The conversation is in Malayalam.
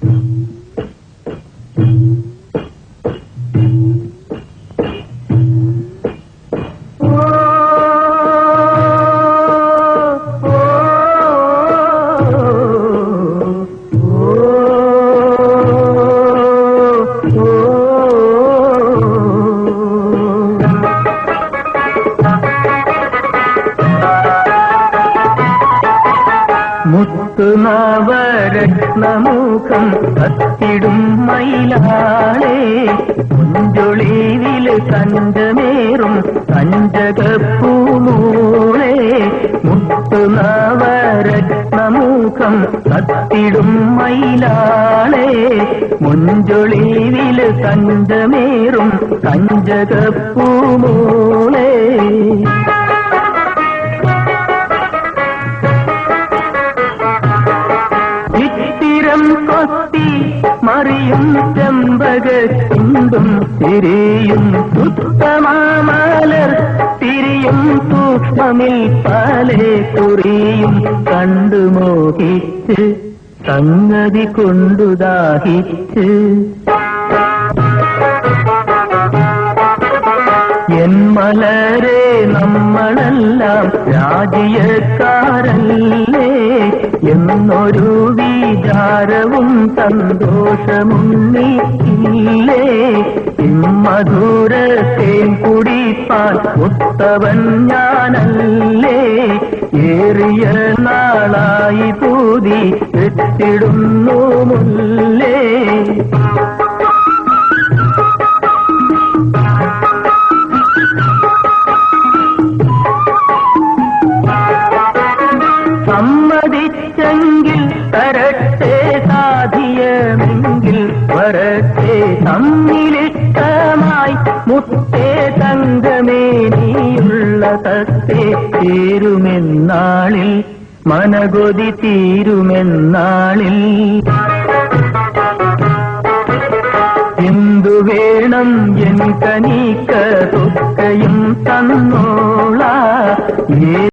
Thank. முத்து நவரத்னமுகம் அத்திடும் மயிலாளே. கொஞ்சொழிவில் கண்டமேறும் கண்டகப்பூமூளே முத்து நவரத்னமுகம் அத்திடும் மயிலாளே. முஞ்சொழிவில் கண்டமேறும் கஞ்சகப்பூமூளே കൊത്തി മറിയും ചെമ്പക ചിന്തും തിരിയും സുത്തമാമലർ തിരിയും സൂക്ഷ്മമിൽ പാലേ കുറിയും കണ്ടു മോഹിച്ച് സംഗതി കൊണ്ടു ദാഹിച്ച്. എൻ മലരെ നമ്മളെല്ലാം രാജ്യക്കാരല്ലേ. എന്നൊരു വിചാരവും സന്തോഷമുന്നില്ലേ ഇമ്മധുരത്തേൻ കുടിപ്പാൻ ഉത്തവൻ ഞാനല്ലേ? ഏറിയ നാളായി പൂതി എത്തിടുന്നു മുല്ലേ? സമ്മതിച്ചെങ്കിൽ തരട്ടെ സാധിയമെങ്കിൽ വരട്ടെ തമ്മിലിഷ്ടമായി മുത്തേ തങ്കമേ നീയുള്ള തത്തേ തീരുമെന്നാളിൽ മനകൊതി തീരുമെന്നാളിൽ. എന്തു വേണം എൻ കനീക്ക തൊക്കയും തന്നോള